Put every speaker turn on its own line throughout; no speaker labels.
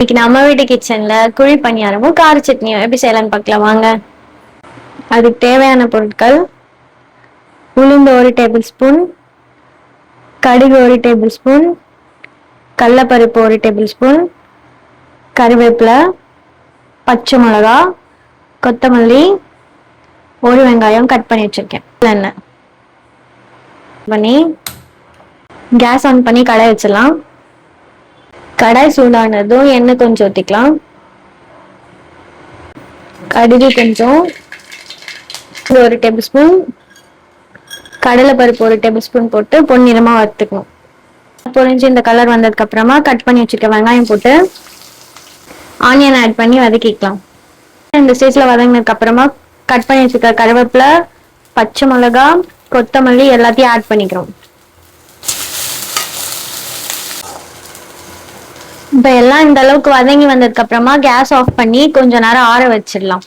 இன்னைக்கு நம்ம வீட்டு கிச்சன்ல குழி பணியாரமும் கார சட்னியும் எப்படி செய்யலாம்னு பார்க்கலாம். வாங்க. அதுக்கு தேவையான பொருட்கள் உளுந்து ஒரு டேபிள் ஸ்பூன் கடுகு ஒரு டேபிள் ஸ்பூன் கடலப்பருப்பு ஒரு டேபிள் ஸ்பூன் கருவேப்பிலை பச்சை மிளகா கொத்தமல்லி ஒரு வெங்காயம் கட் பண்ணி வச்சிருக்கேன். எண்ணெய் பண்ணி கேஸ் ஆன் பண்ணி கடை வச்சிடலாம். கடாய் சூடானதும் எண்ணெய் கொஞ்சம் ஊற்றிக்கலாம் கடுகு கொஞ்சம். ஒரு டேபிள் ஸ்பூன் கடலைப்பருப்பு ஒரு டேபிள் ஸ்பூன் போட்டு பொன்னிறமாக வறுத்துக்கணும். பொரிஞ்சு இந்த கலர் வந்ததுக்கப்புறமா கட் பண்ணி வச்சுருக்க வெங்காயம் போட்டு ஆனியன் ஆட் பண்ணி வதக்கிக்கலாம். இந்த ஸ்டேஜில் வதங்கினதுக்கப்புறமா கட் பண்ணி வச்சுருக்க கருவேப்பிலை பச்சை மிளகா கொத்தமல்லி எல்லாத்தையும் ஆட் பண்ணிக்கிறோம். இப்ப எல்லாம் இந்த அளவுக்கு வதங்கி வந்ததுக்கு அப்புறமா கேஸ் ஆஃப் பண்ணி கொஞ்ச நேரம் ஆற வச்சிடலாம்.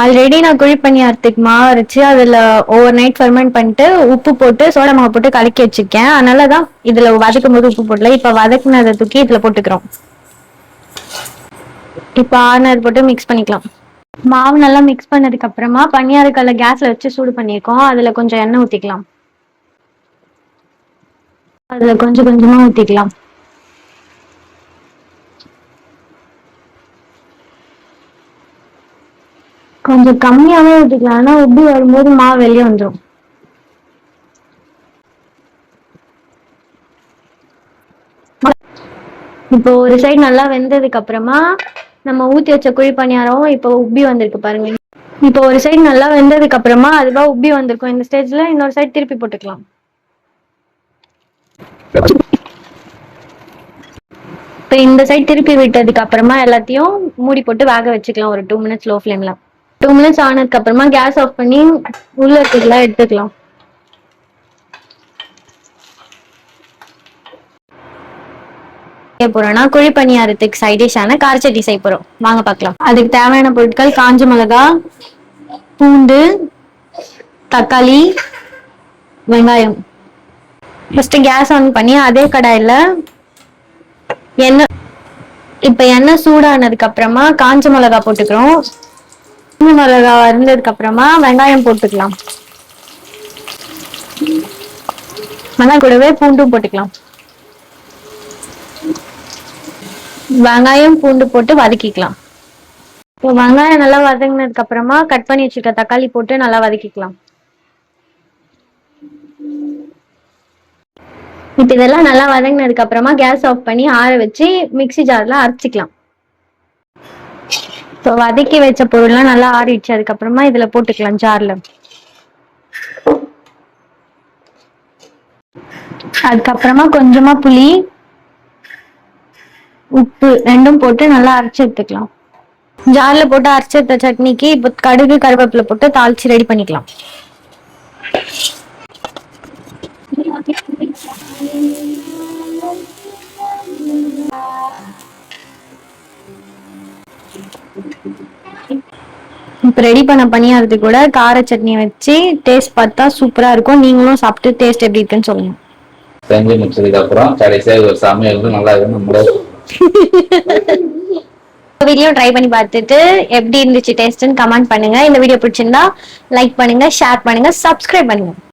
ஆல்ரெடி நான் குழி பணியாரத்துக்கு மாவு அரைச்சு அதுல ஓவர் நைட் ஃபெர்மெண்ட் பண்ணிட்டு உப்பு போட்டு சோடா மாவு போட்டு கலக்கி வச்சிருக்கேன். அதனாலதான் இதுல வதக்கும் போது உப்பு போடல. இப்ப வதக்குனதை தூக்கி இதுல போட்டுக்கிறோம். இப்ப ஆறுனது போட்டு மிக்ஸ் பண்ணிக்கலாம். மாவு நல்லா மிக்ஸ் பண்ணதுக்கு அப்புறமா பனியாரக்கல்ல கேஸ்ல வச்சு சூடு பண்ணியிருக்கோம். அதுல கொஞ்சம் எண்ணெய் ஊத்திக்கலாம். அதுல கொஞ்சம் கொஞ்சமா ஊத்திக்கலாம். கொஞ்சம் கம்மியாவே ஊத்திக்கலாம் ஆனா உப்பி வரும்போது மாவு வெளியே வந்துடும் இப்போ ஒரு சைடு நல்லா வெந்ததுக்கு அப்புறமா நம்ம ஊத்தி வச்ச குழி பணியாரம் இப்போ உப்பி வந்திருக்கு பாருங்க. இப்போ ஒரு சைடு நல்லா வெந்ததுக்கு அப்புறமா அதுவா உப்பி வந்திருக்கும். இந்த ஸ்டேஜ்ல இன்னொரு சைடு திருப்பி போட்டுக்கலாம். இப்போ இந்த சைடு திருப்பி விட்டதுக்கு அப்புறமா எல்லாத்தையும் மூடி போட்டு வேக வச்சுக்கலாம். ஒரு டூ மினிட்ஸ் லோ. ஃப்ளேம்ல டூ மினிட்ஸ் ஆனதுக்கு அப்புறமா கேஸ் ஆஃப் பண்ணி உள்ள இருக்கிறதுலாம் எடுத்துக்கலாம். போறோம்னா குழி பணியாரத்துக்கு சைடிஷான டிஷ்ஷான காரச்சட்டி செய்ய போறோம். வாங்க பார்க்கலாம். அதுக்கு தேவையான பொருட்கள் காஞ்ச மிளகா பூண்டு தக்காளி வெங்காயம். ஃபர்ஸ்ட் கேஸ் ஆன் பண்ணி அதே கடாயில எண்ணெய் இப்ப எண்ணெய் சூடானதுக்கு அப்புறமா காஞ்ச மிளகா போட்டுக்கிறோம். மிளகா வறுந்ததுக்கு அப்புறமா வெங்காயம் போட்டுக்கலாம். வெங்காயம் கூடவே பூண்டும் போட்டுக்கலாம். வெங்காயம் பூண்டு போட்டு வதக்கிக்கலாம். இப்போ வெங்காயம் நல்லா வதங்கினதுக்கு அப்புறமா கட் பண்ணி வச்சிருக்க தக்காளி போட்டு நல்லா வதக்கிக்கலாம். இப்போ இதெல்லாம் நல்லா வதங்கினதுக்கு அப்புறமா கேஸ் ஆஃப் பண்ணி ஆற வச்சு மிக்ஸி ஜார்ல அரைச்சிக்கலாம். இப்போ வதக்கி வச்ச பொருள்லாம் நல்லா ஆறிடுச்சு. அதுக்கப்புறமா இதுல போட்டுக்கலாம் ஜார்ல. அதுக்கப்புறமா கொஞ்சமா புளி உப்பு ரெண்டும் போட்டு நல்லா அரைச்சு எடுத்துக்கலாம். ஜார்ல போட்டு அரைச்சு எடுத்த சட்னிக்கு இப்போ கடுகு கருவேப்பிலை போட்டு தாளிச்சு ரெடி பண்ணிக்கலாம். இப்போ ரெடி பண்ண பணியாரது கூட கார சட்னி வச்சு டேஸ்ட் பார்த்தா சூப்பரா இருக்கும். நீங்களும் சாப்பிட்டு டேஸ்ட் எப்படி இருக்குன்னு சொல்லுங்க.
செஞ்சு முடிச்சதுக்கு அப்புறம் கடைசியா ஒரு சமையல் வந்து நல்லா இருக்குன்னு
வீடியோ ட்ரை பண்ணி பார்த்துட்டு எப்படி இருந்துச்சு டேஸ்ட்னு கமெண்ட் பண்ணுங்க. இந்த வீடியோ பிடிச்சிருந்தா லைக் பண்ணுங்க ஷேர் பண்ணுங்க சப்ஸ்கிரைப் பண்ணுங்க.